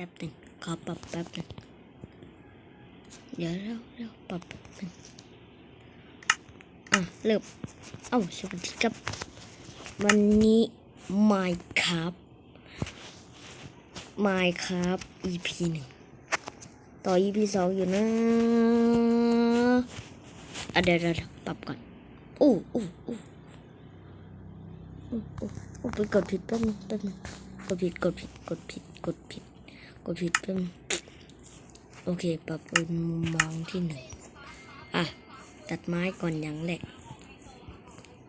แป๊บหนึ่งขอปรับแป๊บหนึ่งเดี๋ยวเราเราปรับแป๊บหนึ่งอะเริ่มเอ้าสวัสดีครับ วันนี้ Minecraft Minecraft EP หนึ่งต่อ EP สองอยู่นะอะเดี๋ยวเดี๋ยวเดี๋ยวปรับก่อนอู้อู้อู้อู้อู้อู้ไปกดผิดแป๊บนึงแป๊บนึงกดผิดกดผิดกดผิดกดผิด กดผิดเป็นโอเค ปรับเป็นมุมมองที่หนึ่งอะ ตัดไม้ก่อนอย่างแรก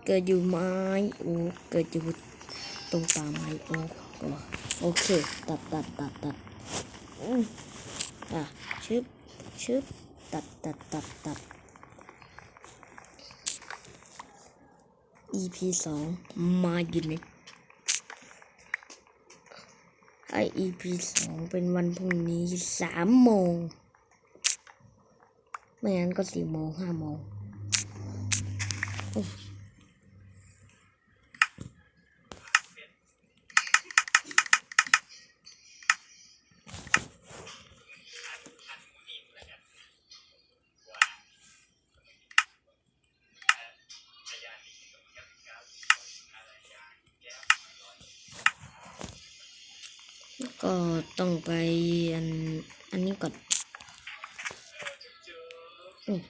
เกิดอยู่ไม้โอ้เกิดอยู่ตรงป่าไม้โอ้ก็โอเค ตัดตัดตัดตัดอืมอะ ชึบ ชึบ ตัดตัดตัดตัด EP สองมาอยู่ใน ไอ EP สองเป็นวันพรุ่งนี้สามโมง ไม่งั้นก็สี่โมงห้าโมง ก็ต้องไปอันอันนี้ก่อนอืม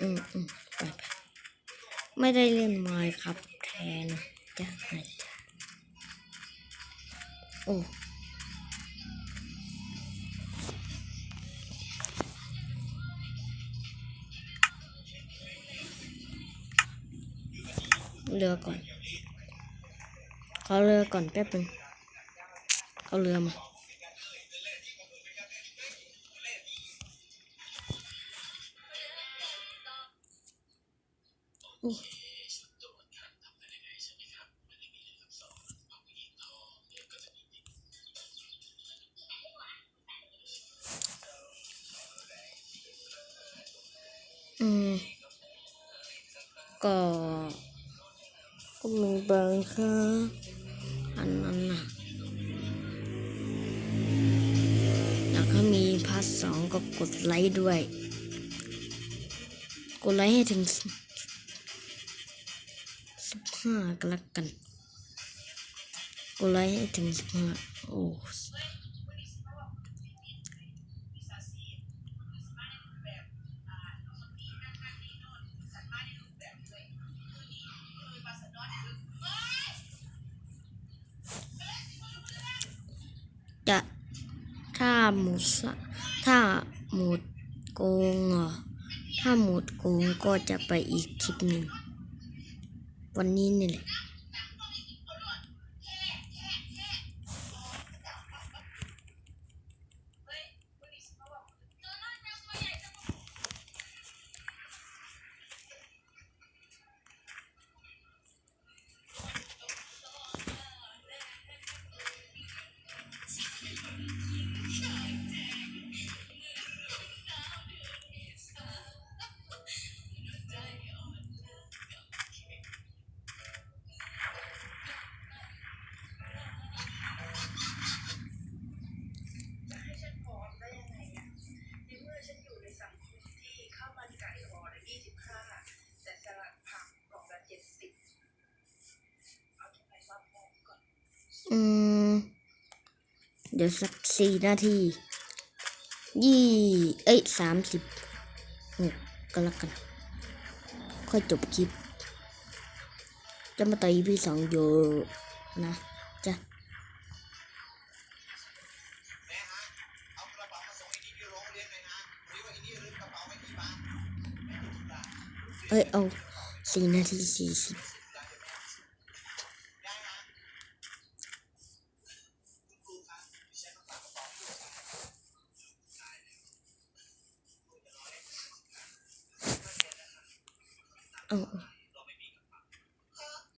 อืมอืมไปไปไม่ได้เล่นไม้ครับแทนจ้ะนะจ๊ะโอ้ เรือก่อน เขาเรือก่อนแป๊บนึงเอาเรือมาอืมก็ ครั้งอันนั้นนะแล้วก็มีพาร์ทสองก็กดไลค์ด้วย กดไลค์ให้ถึงสิบห้าก็แล้วกัน กดไลค์ให้ถึงสิบห้าโอ้จะ ถ้าหมดถ้าหมดโกงเหรอถ้าหมดโกงก็จะไปอีกคลิปหนึ่งวันนี้นี่แหละ อืม เดี๋ยวสักสี่นาที ยี่ เอ้ยสามสิบหกก็แล้วกัน ค่อยจบคลิป จะมาต่อ EP สองอยู่นะจ้ะเอากระเป๋ามาส่งไอ้นี่ที่โรงเยนหน่อยนะพอดีว่าไอ้ะเป๋าไว้ที่บ้านเอ้ย เอาสี่นาทีสี่สิบ 嗯。